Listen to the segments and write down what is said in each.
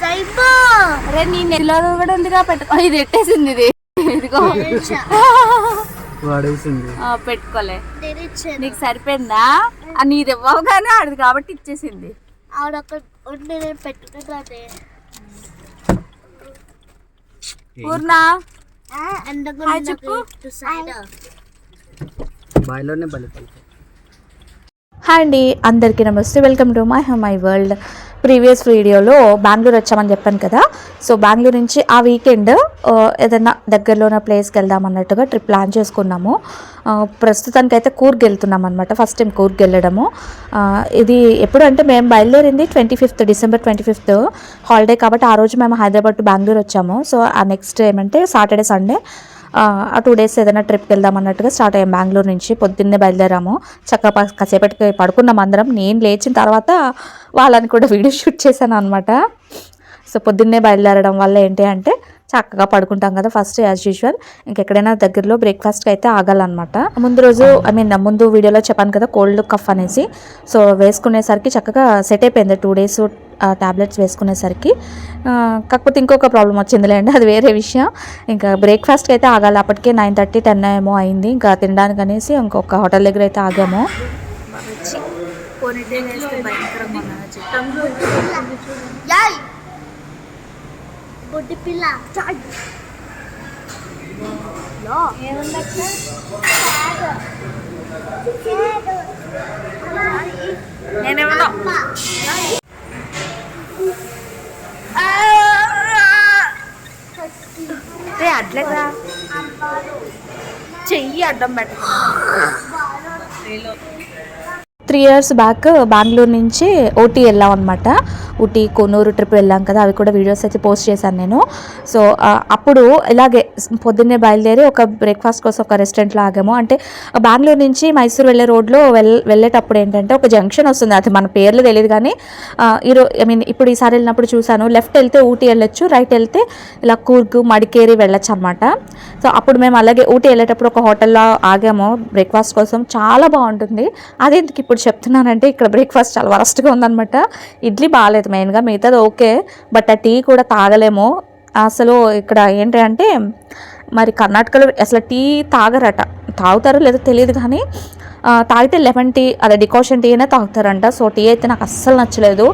సైబో! అరే నీ నెలలో కూడా ఉందిగా పెట్టుకో. ఇది ఎట్టేసింది ఇది. ఇదిగో. వాడేసింది. ఆ, పెట్టుకోలే. నీకు సరిపోయిందా? ఆ, నీది ఇవ్వగానే ఆడది కాబట్టి ఇచ్చేసింది. ఆవిడొక ఉండి నేను పెట్టుకున్నానే పూర్ణ. హాయ్ బాయిలోనే బలి అండి అందరికీ నమస్తే. Welcome to my home my world. Previous వీడియోలో బెంగళూరు వచ్చామని చెప్పాను కదా. సో బెంగళూరు నుంచి ఆ వీకెండ్ ఏదైనా దగ్గరలో ఉన్న ప్లేస్కి వెళ్దాం అన్నట్టుగా ట్రిప్ ప్లాన్ చేసుకున్నాము. ప్రస్తుతానికి అయితే కూర్గ్ వెళ్తున్నాం అనమాట ఫస్ట్ టైం కూర్గ్ వెళ్ళడము. ఇది ఎప్పుడు అంటే మేము బయలుదేరింది twenty fifth December twenty fifth holiday కాబట్టి ఆ రోజు మేము హైదరాబాద్ టు బెంగళూరు వచ్చాము. సో ఆ నెక్స్ట్ ఏమంటే సాటర్డే సండే ఆ, టూ డేస్ ఏదైనా ట్రిప్కి వెళ్దాం అన్నట్టుగా స్టార్ట్ అయ్యాం. బెంగళూరు నుంచి పొద్దున్నే బయలుదేరాము. చక్కగా కాసేపటికి పడుకున్నాం అందరం. నేను లేచిన తర్వాత వాళ్ళని కూడా వీడియో షూట్ చేశాను అనమాట సో పొద్దున్నే బయలుదేరడం వల్ల ఏంటి అంటే చక్కగా పడుకుంటాం కదా ఫస్ట్ యాజ్ యూజువల్ ఇంకెక్కడైనా దగ్గరలో బ్రేక్ఫాస్ట్కి అయితే ఆగాలన్నమాట. ముందు రోజు ఐ మీన్ ముందు వీడియోలో చెప్పాను కదా కోల్డ్ కఫ్ అనేసి. సో వేసుకునేసరికి చక్కగా సెట్ అయిపోయింది. టూ డేస్ టాబ్లెట్స్ వేసుకునేసరికి కాకపోతే ఇంకొక ప్రాబ్లం వచ్చిందిలేండి అది వేరే విషయం. ఇంకా బ్రేక్ఫాస్ట్కి అయితే ఆగాలి అప్పటికే నైన్ థర్టీ టెన్ ఏమో అయింది. ఇంకా తినడానికి అనేసి ఇంకొక హోటల్ దగ్గర అయితే ఆగాము. యాయ్! బుడ్డి పిల్ల. చాయ్. నేనేమన్నా? రే చెయ్యి అడ్డం పెట్ట త్రీ ఇయర్స్ బ్యాక్ బెంగళూరు నుంచి ఓటీ వెళ్ళాం అనమాట ఊటీ కొనూరు ట్రిప్ వెళ్ళాం కదా అవి కూడా వీడియోస్ అయితే పోస్ట్ చేశాను నేను. సో అప్పుడు ఇలాగే పొద్దున్నే బయలుదేరి ఒక బ్రేక్ఫాస్ట్ కోసం ఒక రెస్టారెంట్లో ఆగాము. అంటే బెంగళూరు నుంచి మైసూర్ వెళ్ళే రోడ్లో వెల్ వెళ్ళేటప్పుడు ఏంటంటే ఒక జంక్షన్ వస్తుంది. అది మన పేర్లు తెలియదు కానీ ఈరో ఐ మీన్ ఇప్పుడు ఈసారి వెళ్ళినప్పుడు చూశాను. లెఫ్ట్ వెళ్తే ఊటీ వెళ్ళొచ్చు రైట్ వెళ్తే ఇలా కూర్గు మడికేరి వెళ్ళొచ్చు అనమాట సో అప్పుడు మేము అలాగే ఊటీ వెళ్ళేటప్పుడు ఒక హోటల్లో ఆగాము. బ్రేక్ఫాస్ట్ కోసం చాలా బాగుంటుంది. అదే ఎందుకు ఇప్పుడు చెప్తున్నానంటే ఇక్కడ బ్రేక్ఫాస్ట్ చాలా వరస్ట్గా ఉందన్నమాట. ఇడ్లీ బాగాలేదు. మెయిన్గా మిగతాది ఓకే. బట్ ఆ టీ కూడా తాగలేము. అసలు ఇక్కడ ఏంటి అంటే మరి కర్ణాటకలో అసలు టీ తాగరట. తాగుతారో లేదో తెలియదు కానీ తాగితే లెమన్ టీ అదే డికాషన్ టీ అయినా తాగుతారంట. సో టీ అయితే నాకు అస్సలు నచ్చలేదు.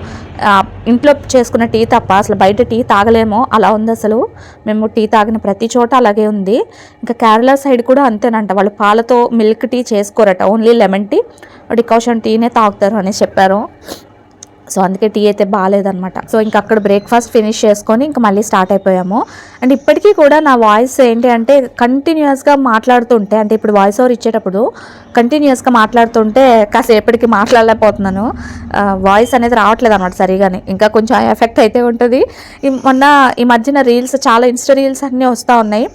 ఇంట్లో చేసుకున్న టీ తప్ప అసలు బయట టీ తాగలేమో. అలా ఉంది అసలు. మేము టీ తాగిన ప్రతి చోట అలాగే ఉంది. ఇంకా కేరళ సైడ్ కూడా అంతేనంట. వాళ్ళు పాలతో మిల్క్ టీ చేసుకోరట. ఓన్లీ లెమన్ టీ డికాషన్ టీనే తాగుతారు అని చెప్పారు. సో అందుకే టీ అయితే బాగాలేదనమాట సో ఇంకా అక్కడ బ్రేక్ఫాస్ట్ ఫినిష్ చేసుకొని ఇంకా మళ్ళీ స్టార్ట్ అయిపోయాము. అండ్ ఇప్పటికీ కూడా నా వాయిస్ ఏంటి అంటే కంటిన్యూస్గా మాట్లాడుతుంటే అంటే ఇప్పుడు వాయిస్ ఓవర్ ఇచ్చేటప్పుడు కంటిన్యూస్గా మాట్లాడుతుంటే కాసేపటికి మాట్లాడలేకపోతున్నాను. వాయిస్ అనేది రావట్లేదు అనమాట సరిగానే. ఇంకా కొంచెం ఎఫెక్ట్ అయితే ఉంటుంది. మొన్న ఈ మధ్యన రీల్స్ చాలా ఇన్స్టా రీల్స్ అన్నీ వస్తూ ఉన్నాయి.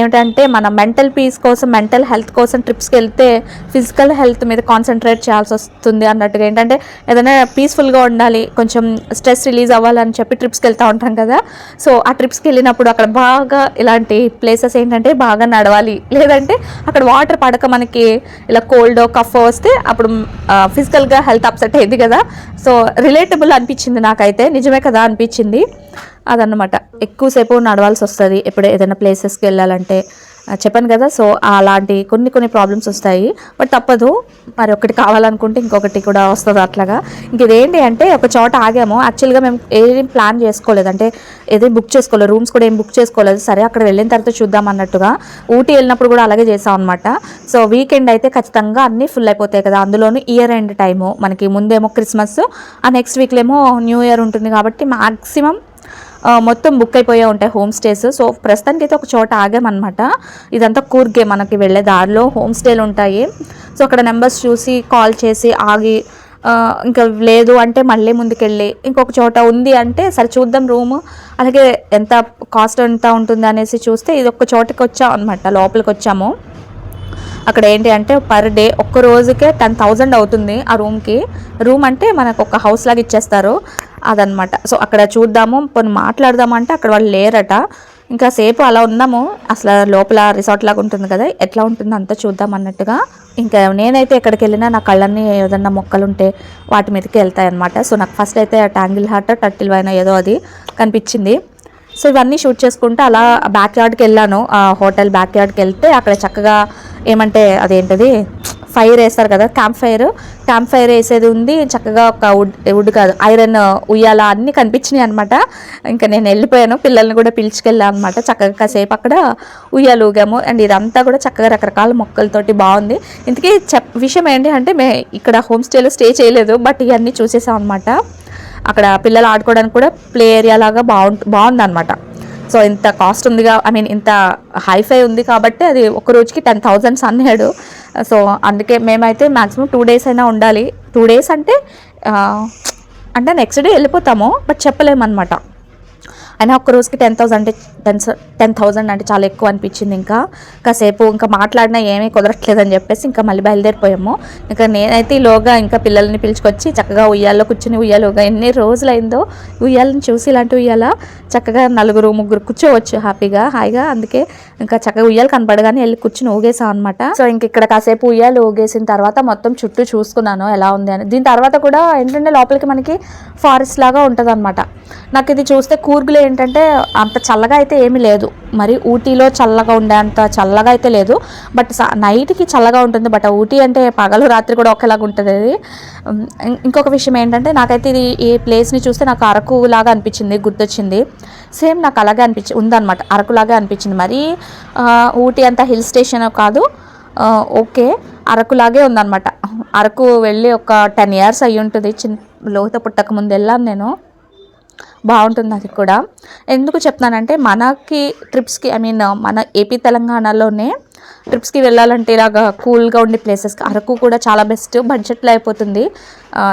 ఏమిటంటే మన మెంటల్ పీస్ కోసం మెంటల్ హెల్త్ కోసం ట్రిప్స్కి వెళ్తే ఫిజికల్ హెల్త్ మీద కాన్సన్ట్రేట్ చేయాల్సి వస్తుంది అన్నట్టుగా. ఏంటంటే ఏదైనా పీస్ఫుల్గా ఉండాలి కొంచెం స్ట్రెస్ రిలీజ్ అవ్వాలని చెప్పి ట్రిప్స్కి వెళ్తూ ఉంటాం కదా. సో ఆ ట్రిప్స్కి వెళ్ళినప్పుడు అక్కడ బాగా ఇలాంటి ప్లేసెస్ ఏంటంటే బాగా నడవాలి. లేదంటే అక్కడ వాటర్ పడక మనకి ఇలా కోల్డ్ కఫ్ వస్తే అప్పుడు ఫిజికల్గా హెల్త్ అప్సెట్ అయింది కదా. సో రిలేటబుల్ అనిపించింది నాకైతే. నిజమే కదా అనిపించింది. అదనమాట ఎక్కువసేపు నడవాల్సి వస్తుంది ఎప్పుడే ఏదైనా ప్లేసెస్కి వెళ్ళాలంటే చెప్పాను కదా సో అలాంటి కొన్ని కొన్ని ప్రాబ్లమ్స్ వస్తాయి. బట్ తప్పదు. మరి ఒకటి కావాలనుకుంటే ఇంకొకటి కూడా వస్తుంది అట్లాగా. ఇంక ఇదేంటి అంటే ఒక చోట ఆగాము. యాక్చువల్గా మేము ఏం ప్లాన్ చేసుకోలేదు. అంటే ఏది బుక్ చేసుకోలేదు. రూమ్స్ కూడా ఏం బుక్ చేసుకోలేదు. సరే అక్కడ వెళ్ళిన తర్వాత చూద్దాం అన్నట్టుగా ఊటీ వెళ్ళినప్పుడు కూడా అలాగే చేసాం అనమాట సో వీకెండ్ అయితే ఖచ్చితంగా అన్నీ ఫుల్ అయిపోతాయి కదా. అందులోనూ ఇయర్ ఎండ్ టైము మనకి ముందేమో క్రిస్మస్ ఆ నెక్స్ట్ వీక్లో ఏమో న్యూ ఇయర్ ఉంటుంది కాబట్టి మ్యాక్సిమం మొత్తం బుక్ అయిపోయే ఉంటాయి హోమ్ స్టేస్ సో ప్రస్తుతానికి అయితే ఒక చోట ఆగామన్నమాట. ఇదంతా కూర్గే మనకి వెళ్ళే దారిలో హోమ్ స్టేలు ఉంటాయి. సో అక్కడ నెంబర్స్ చూసి కాల్ చేసి ఆగి ఇంకా లేదు అంటే మళ్ళీ ముందుకెళ్ళి ఇంకొక చోట ఉంది అంటే సరే చూద్దాం రూము అలాగే ఎంత కాస్ట్ ఎంత ఉంటుంది అనేసి చూస్తే ఇది ఒక చోటకి వచ్చాం అనమాట లోపలికి వచ్చాము. అక్కడ ఏంటి అంటే పర్ డే ఒక్క రోజుకే టెన్ థౌజండ్ అవుతుంది ఆ రూమ్కి రూమ్ అంటే మనకు ఒక హౌస్ లాగా ఇచ్చేస్తారు. అదనమాట. సో అక్కడ చూద్దాము కొన్ని మాట్లాడదామంటే అక్కడ వాళ్ళు లేరట. ఇంకా సేపు అలా ఉన్నాము. అసలు లోపల రిసార్ట్ లాగా ఉంటుంది కదా ఎట్లా ఉంటుందో అంతా చూద్దాం అన్నట్టుగా. ఇంకా నేనైతే ఎక్కడికి వెళ్ళినా నా కళ్ళన్నీ ఏదన్నా మొక్కలు ఉంటే వాటి మీదకి వెళ్తాయి అనమాట సో నాకు ఫస్ట్ అయితే ట్యాంగిల్ హార్ట్ టట్టిల్ వైన ఏదో అది కనిపించింది. సో ఇవన్నీ షూట్ చేసుకుంటూ అలా బ్యాక్ యార్డ్కి వెళ్ళాను. హోటల్ బ్యాక్ యార్డ్కి వెళ్తే అక్కడ చక్కగా ఏమంటే అదేంటది? ఫైర్ వేస్తారు కదా క్యాంప్ ఫైర్. క్యాంప్ ఫైర్ వేసేది ఉంది చక్కగా ఒక వుడ్ వుడ్ కాదు ఐరన్ ఉయ్యాల అన్నీ కనిపించినాయి అనమాట ఇంకా నేను వెళ్ళిపోయాను పిల్లల్ని కూడా పిలుచుకెళ్ళాను అనమాట చక్కగా కాసేపు అక్కడ ఉయ్యాలు ఊగాము. అండ్ ఇదంతా కూడా చక్కగా రకరకాల మొక్కలతోటి బాగుంది. ఇంతకీ చెప్ విషయం ఏంటి అంటే మే ఇక్కడ హోమ్ స్టేలో స్టే చేయలేదు బట్ ఇవన్నీ చూసేసాం అనమాట అక్కడ పిల్లలు ఆడుకోవడానికి కూడా ప్లే ఏరియా లాగా బాగుంటు బాగుందన్నమాట. సో ఇంత కాస్ట్ ఉందిగా ఐ మీన్ ఇంత హైఫై ఉంది కాబట్టి అది ఒక రోజుకి టెన్ థౌజండ్స్ అన్నాడు. సో అందుకే మేమైతే మ్యాక్సిమం టూ డేస్ అయినా ఉండాలి. టూ డేస్ అంటే అంటే నెక్స్ట్ డే వెళ్ళిపోతాము బట్ చెప్పలేమన్నమాట. అయినా ఒక్క రోజుకి టెన్ థౌసండ్ అంటే టెన్ టెన్ థౌసండ్ అంటే చాలా ఎక్కువ అనిపించింది ఇంకా. కాసేపు ఇంకా మాట్లాడినా ఏమీ కుదరట్లేదని చెప్పేసి ఇంకా మళ్ళీ బయలుదేరిపోయాము. ఇంకా నేనైతే ఈలోగా ఇంకా పిల్లల్ని పిలుచుకొచ్చి చక్కగా ఉయ్యాల్లో కూర్చుని ఉయ్యాలుగా ఎన్ని రోజులైందో ఉయ్యాలని చూసి ఇలాంటి ఉయ్యాల చక్కగా నలుగురు ముగ్గురు కూర్చోవచ్చు హ్యాపీగా హాయిగా. అందుకే ఇంకా చక్కగా ఉయ్యాలు కనపడగానే వెళ్ళి కూర్చుని ఊగేసాం అనమాట సో ఇంక ఇక్కడ కాసేపు ఉయ్యాలు ఊగేసిన తర్వాత మొత్తం చుట్టూ చూసుకున్నాను ఎలా ఉంది అని. దీని తర్వాత కూడా ఏంటంటే లోపలికి మనకి ఫారెస్ట్ లాగా ఉంటుంది అనమాట నాకు ఇది చూస్తే కూర్గులే ఏంటంటే అంత చల్లగా అయితే ఏమీ లేదు. మరి ఊటీలో చల్లగా ఉండే అంత చల్లగా అయితే లేదు. బట్ స- నైట్కి చల్లగా ఉంటుంది. బట్ ఊటీ అంటే పగలు రాత్రి కూడా ఒకేలాగా ఉంటుంది. అది ఇంకొక విషయం ఏంటంటే నాకైతే ఇది ఈ ప్లేస్ని చూస్తే నాకు అరకు లాగా అనిపించింది గుర్తొచ్చింది. సేమ్ నాకు అలాగే అనిపించి ఉందన్నమాట. అరకులాగే అనిపించింది. మరి ఊటీ అంత హిల్ స్టేషన్ కాదు. ఓకే అరకులాగే ఉందన్నమాట. అరకు వెళ్ళి ఒక టెన్ ఇయర్స్ అయ్యి ఉంటుంది చిన్న లోత పుట్టక ముందు వెళ్ళాను నేను. బాగుంటుంది అది కూడా. ఎందుకు చెప్తానంటే మనకి ట్రిప్స్కి ఐ మీన్ మన ఏపీ తెలంగాణలోనే ట్రిప్స్కి వెళ్ళాలంటే ఇలాగా కూల్గా ఉండే ప్లేసెస్కి అరకు కూడా చాలా బెస్ట్ బడ్జెట్లో అయిపోతుంది.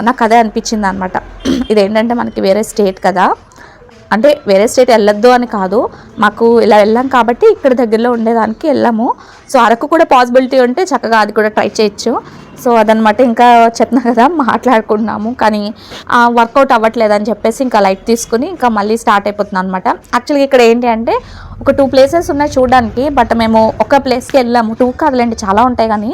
నాకు అదే అనిపించింది అనమాట ఇదేంటంటే మనకి వేరే స్టేట్ కదా. అంటే వేరే స్టేట్ వెళ్ళొద్దు అని కాదు. మాకు ఇలా వెళ్ళాం కాబట్టి ఇక్కడ దగ్గరలో ఉండేదానికి వెళ్ళాము. సో అరకు కూడా పాసిబిలిటీ ఉంటే చక్కగా అది కూడా ట్రై చేయొచ్చు. సో అదనమాట ఇంకా చెప్తున్నా కదా మాట్లాడుకుంటున్నాము. కానీ వర్కౌట్ అవ్వట్లేదని చెప్పేసి ఇంకా లైట్ తీసుకుని ఇంకా మళ్ళీ స్టార్ట్ అయిపోతుంది అనమాట యాక్చువల్గా ఇక్కడ ఏంటి అంటే ఒక టూ ప్లేసెస్ ఉన్నాయి చూడడానికి బట్ మేము ఒక ప్లేస్కి వెళ్ళాము. టూ కాదులేండి చాలా ఉంటాయి కానీ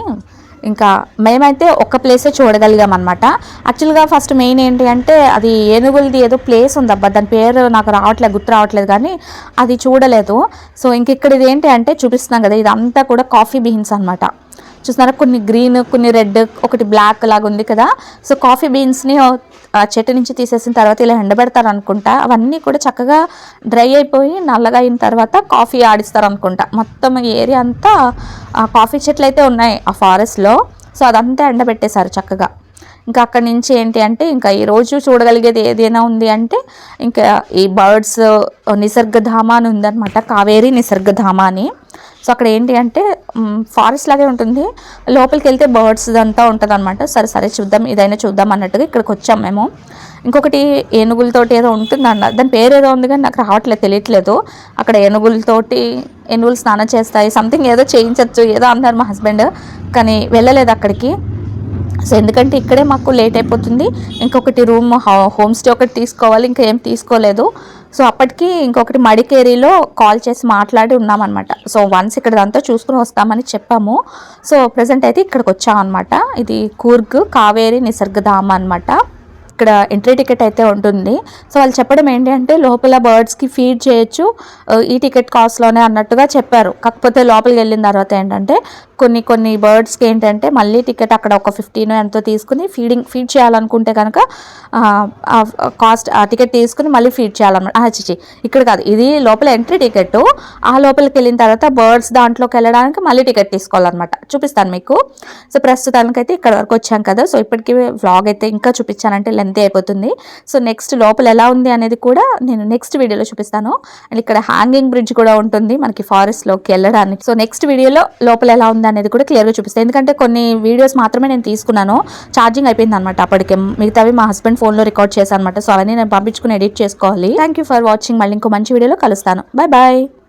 ఇంకా మేమైతే ఒక ప్లేసే చూడగలిగాం అనమాట యాక్చువల్గా ఫస్ట్ మెయిన్ ఏంటి అంటే అది ఏనుగులది ఏదో ప్లేస్ ఉంది అబ్బా దాని పేరు నాకు రావట్లేదు గుర్తు రావట్లేదు కానీ అది చూడలేదు. సో ఇంక ఇక్కడ ఇది ఏంటి అంటే చూపిస్తున్నాం కదా ఇదంతా కూడా కాఫీ బీన్స్ అనమాట చూస్తున్నారా? కొన్ని గ్రీన్ కొన్ని రెడ్ ఒకటి బ్లాక్ లాగా ఉంది కదా. సో కాఫీ బీన్స్ని ఆ చెట్టు నుంచి తీసేసిన తర్వాత ఇలా ఎండబెడతారు అనుకుంటా. అవన్నీ కూడా చక్కగా డ్రై అయిపోయి నల్లగా అయిన తర్వాత కాఫీ ఆడిస్తారు అనుకుంటా. మొత్తం ఏరియా అంతా ఆ కాఫీ చెట్లు అయితే ఉన్నాయి ఆ ఫారెస్ట్లో సో అదంతా ఎండబెట్టేశారు చక్కగా. ఇంకా అక్కడి నుంచి ఏంటి అంటే ఇంకా ఈరోజు చూడగలిగేది ఏదైనా ఉంది అంటే ఇంకా ఈ బర్డ్స్ నిసర్గధామ అని ఉందన్నమాట. కావేరి నిసర్గధామ అని. సో అక్కడ ఏంటి అంటే ఫారెస్ట్ లాగే ఉంటుంది. లోపలికి వెళ్తే బర్డ్స్ అంతా ఉంటుంది అనమాట సరే సరే చూద్దాం ఇదైనా చూద్దాం అన్నట్టుగా ఇక్కడికి వచ్చాం మేము. ఇంకొకటి ఏనుగులతోటి ఏదో ఉంటుంది అన్న దాని పేరు ఏదో ఉంది కానీ నాకు రావట్లేదు తెలియట్లేదు. అక్కడ ఏనుగులతోటి ఏనుగులు స్నానం చేస్తాయి సంథింగ్ ఏదో చేయించవచ్చు ఏదో అన్నారు మా హస్బెండ్ కానీ వెళ్ళలేదు అక్కడికి. సో ఎందుకంటే ఇక్కడే మాకు లేట్ అయిపోతుంది. ఇంకొకటి రూమ్ హోమ్ స్టే ఒకటి తీసుకోవాలి ఇంకా ఏం తీసుకోలేదు. సో అప్పటికి ఇంకొకటి మడికేరిలో కాల్ చేసి మాట్లాడి ఉన్నామన్నమాట. సో వన్స్ ఇక్కడ అంతా చూసుకుని వస్తామని చెప్పాము. సో ప్రజెంట్ అయితే ఇక్కడికి వచ్చామన్నమాట. ఇది కూర్గ్ కావేరి నిసర్గధామ అనమాట ఇక్కడ ఎంట్రీ టికెట్ అయితే ఉంటుంది. సో వాళ్ళు చెప్పడం ఏంటి అంటే లోపల బర్డ్స్కి ఫీడ్ చేయొచ్చు. ఈ టికెట్ కాస్ట్లోనే అన్నట్టుగా చెప్పారు. కాకపోతే లోపలికి వెళ్ళిన తర్వాత ఏంటంటే కొన్ని కొన్ని బర్డ్స్కి ఏంటంటే మళ్ళీ టికెట్ అక్కడ ఒక ఫిఫ్టీన్ ఎంతో తీసుకుని ఫీడింగ్ ఫీడ్ చేయాలనుకుంటే కనుక కాస్ట్ ఆ టికెట్ తీసుకుని మళ్ళీ ఫీడ్ చేయాలన్నమాట. చిచి ఇక్కడ కాదు. ఇది లోపల ఎంట్రీ టికెట్. ఆ లోపలికి వెళ్ళిన తర్వాత బర్డ్స్ దాంట్లోకి వెళ్ళడానికి మళ్ళీ టికెట్ తీసుకోవాలన్నమాట. చూపిస్తాను మీకు. సో ప్రస్తుతానికైతే ఇక్కడ వరకు వచ్చాం కదా. సో ఇప్పటికీ వ్లాగ్ అయితే ఇంకా చూపించానంటే లెంత్ అయిపోతుంది. సో నెక్స్ట్ లోపల ఎలా ఉంది అనేది కూడా నేను నెక్స్ట్ వీడియోలో చూపిస్తాను. అండ్ ఇక్కడ హ్యాంగింగ్ బ్రిడ్జ్ కూడా ఉంటుంది మనకి ఫారెస్ట్లోకి వెళ్ళడానికి. సో నెక్స్ట్ వీడియోలో లోపల ఎలా ఉంది అనేది కూడా క్లియర్గా చూపిస్తాను. ఎందుకంటే కొన్ని వీడియోస్ మాత్రమే నేను తీసుకున్నాను. ఛార్జింగ్ అయిపోయింది అనమాట అప్పటికే. మిగతావి మా హస్బెండ్ ఫోన్లో రికార్డ్ చేశాను అనమాట సో అవన్నీ నేను పంపించుకుని ఎడిట్ చేసుకోవాలి. థ్యాంక్ యూ ఫర్ వాచింగ్ మళ్ళీ ఇంకో మంచి వీడియోలో కలుస్తాను. Bye bye